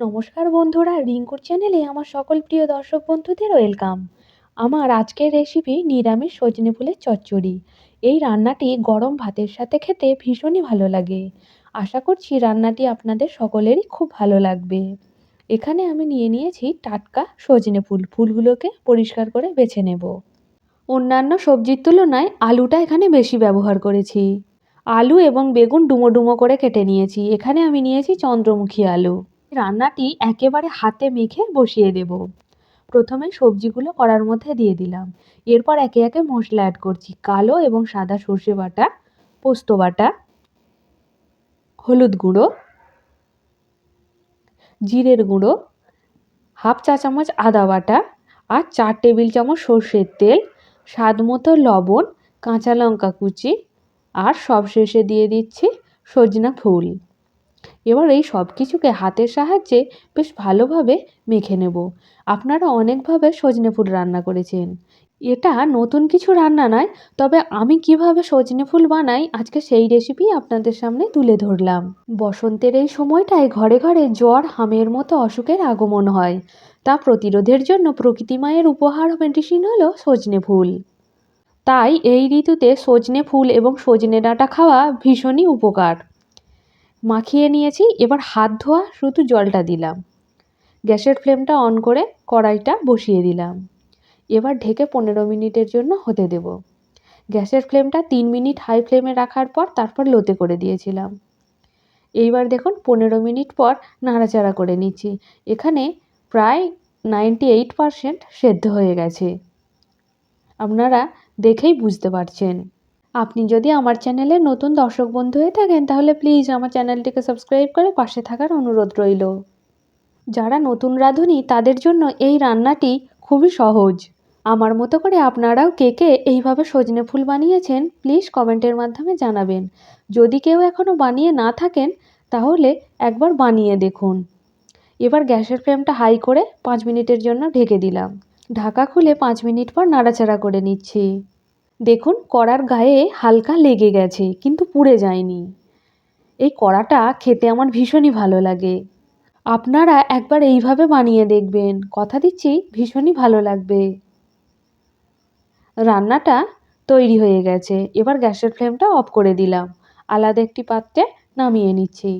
নমস্কার বন্ধুরা, রিঙ্কুর চ্যানেলে আমার সকল প্রিয় দর্শক বন্ধুদের ওয়েলকাম। আমার আজকের রেসিপি নিরামিষ সজনে ফুলের চচ্চড়ি। এই রান্নাটি গরম ভাতের সাথে খেতে ভীষণই ভালো লাগে। আশা করছি রান্নাটি আপনাদের সকলেরই খুব ভালো লাগবে। এখানে আমি নিয়ে নিয়েছি টাটকা সজনে ফুল ফুলগুলোকে পরিষ্কার করে বেছে নেব। অন্যান্য সবজির তুলনায় আলুটা এখানে বেশি ব্যবহার করেছি। আলু এবং বেগুন ডুমো ডুমো করে কেটে নিয়েছি। এখানে আমি নিয়েছি চন্দ্রমুখী আলু। রান্নাটি একেবারে হাতে মেখে বসিয়ে দেব। প্রথমে সবজিগুলো কড়ার মধ্যে দিয়ে দিলাম। এরপর একে একে মশলা অ্যাড করছি। কালো এবং সাদা সর্ষে বাটা, পোস্ত বাটা, হলুদ গুঁড়ো, জিরের গুঁড়ো, হাফ চা চামচ আদা বাটা আর চার টেবিল চামচ সর্ষের তেল, স্বাদ মতো লবণ, কাঁচা লঙ্কা কুচি আর সবশেষে দিয়ে দিচ্ছি সজনা ফুল। এবার এই সব কিছুকে হাতের সাহায্যে বেশ ভালোভাবে মেখে নেব। আপনারা অনেকভাবে সজনে ফুল রান্না করেছেন। এটা নতুন কিছু রান্না নয়, তবে আমি কীভাবে সজনে ফুল বানাই আজকে সেই রেসিপি আপনাদের সামনে তুলে ধরলাম। বসন্তের এই সময়টায় ঘরে ঘরে জ্বর, হামের মতো অসুখের আগমন হয়। তা প্রতিরোধের জন্য প্রকৃতি মায়ের উপহার মেডিসিন হলো সজনে ফুল। তাই এই ঋতুতে সজনে ফুল এবং সজনে ডাঁটা খাওয়া ভীষণই উপকার। মাখিয়ে নিয়েছি, এবার হাত ধোয়া শুধু জলটা দিলাম। গ্যাসের ফ্লেমটা অন করে কড়াইটা বসিয়ে দিলাম। এবার ঢেকে পনেরো মিনিটের জন্য হতে দেব। গ্যাসের ফ্লেমটা তিন মিনিট হাই ফ্লেমে রাখার পর তারপর লোতে করে দিয়েছিলাম। এইবার দেখুন, পনেরো মিনিট পর নাড়াচাড়া করে নিচ্ছি। এখানে প্রায় নাইনটি এইট পারসেন্ট সেদ্ধ হয়ে গেছে। আপনারা দেখেই বুঝতে পারছেন। আপনি যদি আমার চ্যানেলের নতুন দর্শক বন্ধু হয়ে থাকেন, তাহলে প্লিজ আমার চ্যানেলটিকে সাবস্ক্রাইব করে পাশে থাকার অনুরোধ রইল। যারা নতুন রাঁধুনি, তাদের জন্য এই রান্নাটি খুবই সহজ। আমার মতো করে আপনারাও কে কে এইভাবে সজনে ফুল বানিয়েছেন প্লিজ কমেন্টের মাধ্যমে জানাবেন। যদি কেউ এখনও বানিয়ে না থাকেন, তাহলে একবার বানিয়ে দেখুন। এবার গ্যাসের ফ্লেমটা হাই করে পাঁচ মিনিটের জন্য ঢেকে দিলাম। ঢাকা খুলে পাঁচ মিনিট পর নাড়াচাড়া করে নিচ্ছি। দেখুন, কড়ার গায়ে হালকা লেগে গেছে, কিন্তু পুড়ে যায়নি। এই কড়াটা খেতে আমার ভীষণই ভালো লাগে। আপনারা একবার এইভাবে বানিয়ে দেখবেন। কথা দিচ্ছি, ভীষণই ভালো লাগবে। রান্নাটা তৈরি হয়ে গেছে। এবার গ্যাসের ফ্লেমটা অফ করে দিলাম। আলাদা একটি পাত্রে নামিয়ে নিচ্ছি।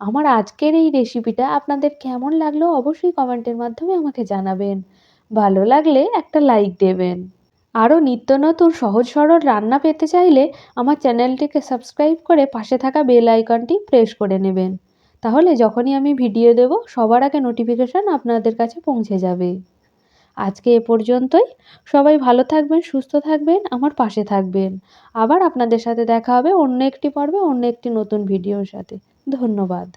আমার আজকের এই রেসিপিটা আপনাদের কেমন লাগল অবশ্যই কমেন্টের মাধ্যমে আমাকে জানাবেন। ভালো লাগলে একটা লাইক দেবেন। আরও নিত্য নতুন, সহজ, সরল রান্না পেতে চাইলে আমার চ্যানেলটিকে সাবস্ক্রাইব করে পাশে থাকা বেল আইকনটি প্রেস করে নেবেন। তাহলে যখনই আমি ভিডিও দেব, সবার আগে নোটিফিকেশান আপনাদের কাছে পৌঁছে যাবে। আজকে এ পর্যন্তই। সবাই ভালো থাকবেন, সুস্থ থাকবেন, আমার পাশে থাকবেন। আবার আপনাদের সাথে দেখা হবে অন্য একটি পর্বে, অন্য একটি নতুন ভিডিওর সাথে। ধন্যবাদ।